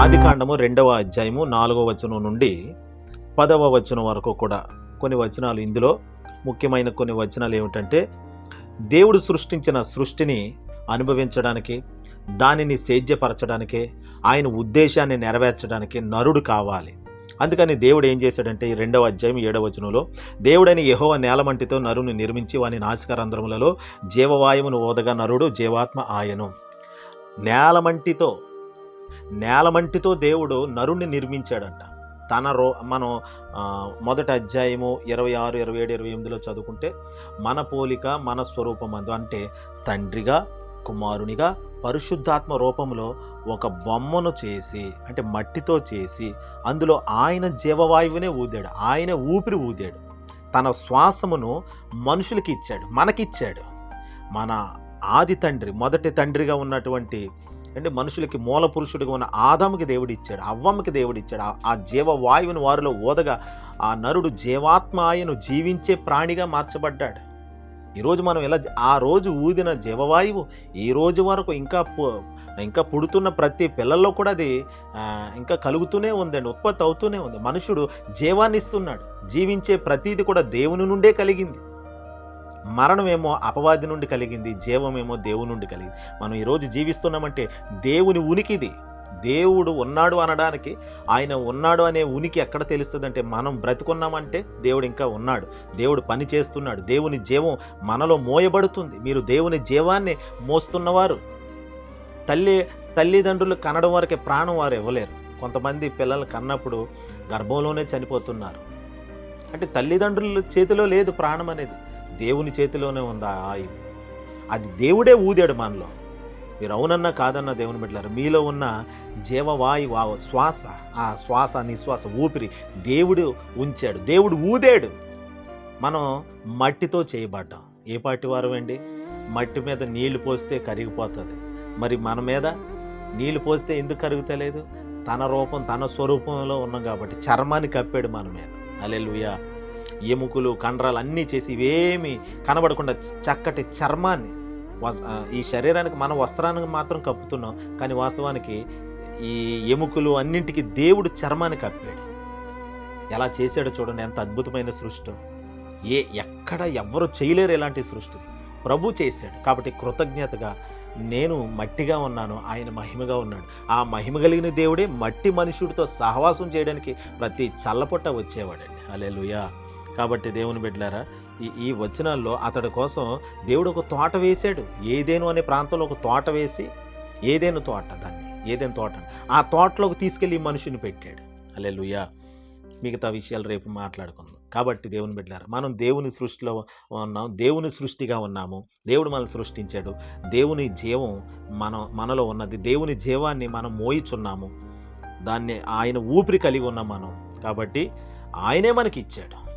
ఆదికాండము రెండవ అధ్యాయము నాలుగవ వచనం నుండి పదవ వచనం వరకు కూడా కొన్ని వచనాలు ఇందులో. ముఖ్యమైన కొన్ని వచనాలు ఏమిటంటే దేవుడు సృష్టించిన సృష్టిని అనుభవించడానికి దానిని సేద్యపరచడానికి ఆయన ఉద్దేశాన్ని నెరవేర్చడానికి నరుడు కావాలి. అందుకని దేవుడు ఏం చేశాడంటే ఈ రెండవ అధ్యాయం ఏడవ వచనంలో దేవుడని యహోవ నేలమంటితో నరుని నిర్మించి వాని నాసికరంధ్రములలో జీవవాయువును ఓదగా నరుడు జీవాత్మ ఆయను. నేలమంటితో నేలమంటితో దేవుడు నరుణ్ణి నిర్మించాడంట. తన రో మనం మొదటి అధ్యాయము ఇరవై ఆరు ఇరవై ఏడు ఇరవై ఎనిమిదిలో చదువుకుంటే మన పోలిక మన స్వరూపమందు అంటే తండ్రిగా కుమారునిగా పరిశుద్ధాత్మ రూపంలో ఒక బొమ్మను చేసి అంటే మట్టితో చేసి అందులో ఆయన జీవవాయువునే ఊదాడు ఆయన ఊపిరి ఊదాడు. తన శ్వాసమును మనుషులకి ఇచ్చాడు మనకిచ్చాడు. మన ఆది తండ్రి మొదటి తండ్రిగా ఉన్నటువంటి అంటే మనుషులకి మూల పురుషుడిగా ఉన్న ఆదాముకి దేవుడు ఇచ్చాడు అవ్వమ్మకి దేవుడు ఇచ్చాడు. ఆ- జీవవాయువుని వారిలో ఓదగా ఆ నరుడు జీవాత్మాయను జీవించే ప్రాణిగా మార్చబడ్డాడు. ఈరోజు మనం ఇలా ఆ రోజు ఊదిన జీవవాయువు ఈ రోజు వరకు ఇంకా ఇంకా పుడుతున్న ప్రతి పిల్లల్లో కూడా అది ఇంకా కలుగుతూనే ఉందండి ఉత్పత్తి అవుతూనే ఉంది. మనుషుడు జీవాన్ని ఇస్తున్నాడు జీవించే ప్రతీది కూడా దేవుని నుండే కలిగింది. మరణమేమో అపవాది నుండి కలిగింది జీవమేమో దేవుని నుండి కలిగింది. మనం ఈరోజు జీవిస్తున్నామంటే దేవుని ఉనికిది. దేవుడు ఉన్నాడు అనడానికి ఆయన ఉన్నాడు అనే ఉనికి ఎక్కడ తెలుస్తుందంటే మనం బ్రతికున్నామంటే దేవుడు ఇంకా ఉన్నాడు. దేవుడు పని చేస్తున్నాడు. దేవుని జీవం మనలో మోయబడుతుంది. మీరు దేవుని జీవాన్ని మోస్తున్నవారు. తల్లి తల్లిదండ్రులు కనడం వరకే ప్రాణం వారు ఇవ్వలేరు. కొంతమంది పిల్లలు కన్నప్పుడు గర్భంలోనే చనిపోతున్నారు. అంటే తల్లిదండ్రుల చేతిలో లేదు ప్రాణం అనేది. దేవుని చేతిలోనే ఉందా ఆయువు? అది దేవుడే ఊదాడు మనలో. మీరు అవునన్నా కాదన్నా దేవుని బిడ్డలారు మీలో ఉన్న జీవవాయువు ఆ శ్వాస ఆ శ్వాస నిశ్వాస ఊపిరి దేవుడు ఉంచాడు. దేవుడు ఊదాడు. మనం మట్టితో చేయబడ్డాం. ఏ పాటి వారు అండి? మట్టి మీద నీళ్ళు పోస్తే కరిగిపోతుంది. మరి మన మీద నీళ్ళు పోస్తే ఎందుకు కరుగుతలేదు? తన రూపం తన స్వరూపంలో ఉన్నాం కాబట్టి చర్మాన్ని కప్పాడు మన మీద. అలెలుయా ఎముకలు కండరాలు అన్నీ చేసి ఇవేమి కనబడకుండా చక్కటి చర్మాన్ని వస్- ఈ శరీరానికి మన వస్త్రానికి మాత్రం కప్పుతున్నాం. కానీ వాస్తవానికి ఈ ఎముకలు అన్నింటికి దేవుడు చర్మాన్ని కప్పాడు. ఎలా చేశాడో చూడండి. ఎంత అద్భుతమైన సృష్టి. ఏ ఎక్కడ ఎవరు చేయలేరు ఇలాంటి సృష్టి. ప్రభు చేశాడు. కాబట్టి కృతజ్ఞతగా నేను మట్టిగా ఉన్నాను. ఆయన మహిమగా ఉన్నాడు. ఆ మహిమ కలిగిన దేవుడే మట్టి మనుషుడితో సహవాసం చేయడానికి ప్రతి చల్లపొట్ట వచ్చేవాడండి. అలెలుయా కాబట్టి దేవుని బిడ్డలారా ఈ ఈ వచనాల్లో అతడి కోసం దేవుడు ఒక తోట వేశాడు. ఏదేను అనే ప్రాంతంలో ఒక తోట వేసి ఏదేను తోట దాన్ని ఏదేను తోట ఆ తోటలోకి తీసుకెళ్ళి మనుషుని పెట్టాడు. అలెలుయా మిగతా విషయాలు రేపు మాట్లాడుకుందాం. కాబట్టి దేవుని బిడ్డారు మనం దేవుని సృష్టిలో ఉన్నాం దేవుని సృష్టిగా ఉన్నాము. దేవుడు మనల్ని సృష్టించాడు. దేవుని జీవం మన మనలో ఉన్నది. దేవుని జీవాన్ని మనం మోయిచున్నాము. దాన్ని ఆయన ఊపిరి కలిగి ఉన్నాం మనం. కాబట్టి ఆయనే మనకి ఇచ్చాడు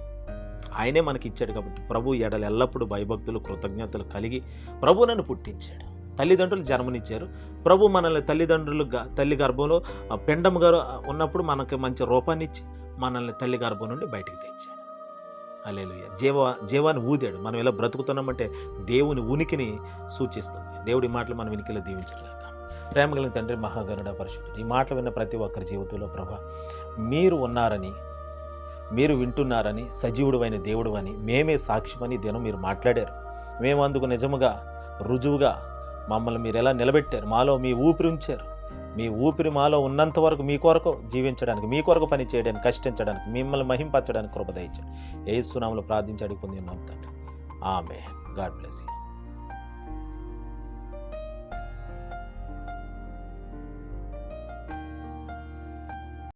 ఆయనే మనకి ఇచ్చాడు కాబట్టి ప్రభు ఎడలు ఎల్లప్పుడూ భయభక్తులు కృతజ్ఞతలు కలిగి ప్రభు నన్ను పుట్టించాడు. తల్లిదండ్రులు జన్మనిచ్చారు. ప్రభు మనల్ని తల్లిదండ్రులు తల్లి గర్భంలో పిండం గారు ఉన్నప్పుడు మనకి మంచి రూపాన్ని ఇచ్చి మనల్ని తల్లి గర్భం నుండి బయటికి తెచ్చాడు. అలేలుయ్య జీవ జీవాన్ని ఊదాడు. మనం ఇలా బ్రతుకుతున్నామంటే దేవుని ఉనికిని సూచిస్తుంది. దేవుడి మాటలు మనం వినికిలో దీవించలేక ప్రేమ కలిగిన తండ్రి మహాగరుడ పరిశుద్ధుడు ఈ మాటలు విన్న ప్రతి ఒక్కరి జీవితంలో ప్రభా మీరు ఉన్నారని మీరు వింటున్నారని సజీవుడువైన దేవుడు అని మేమే సాక్ష్యమని దినం మీరు మాట్లాడారు. మేము అందుకు నిజముగా రుజువుగా మమ్మల్ని మీరు ఎలా నిలబెట్టారు? మాలో మీ ఊపిరి ఉంచారు. మీ ఊపిరి మాలో ఉన్నంత వరకు మీ కొరకు జీవించడానికి మీ కొరకు పని చేయడానికి కష్టించడానికి మిమ్మల్ని మహింపరచడానికి కృప దయచండి ఏ సునాములు ప్రార్థించి అడిగి పొంది ఉన్నాం తండ్రి. ఆమె గాడ్ బ్లెస్ యూ.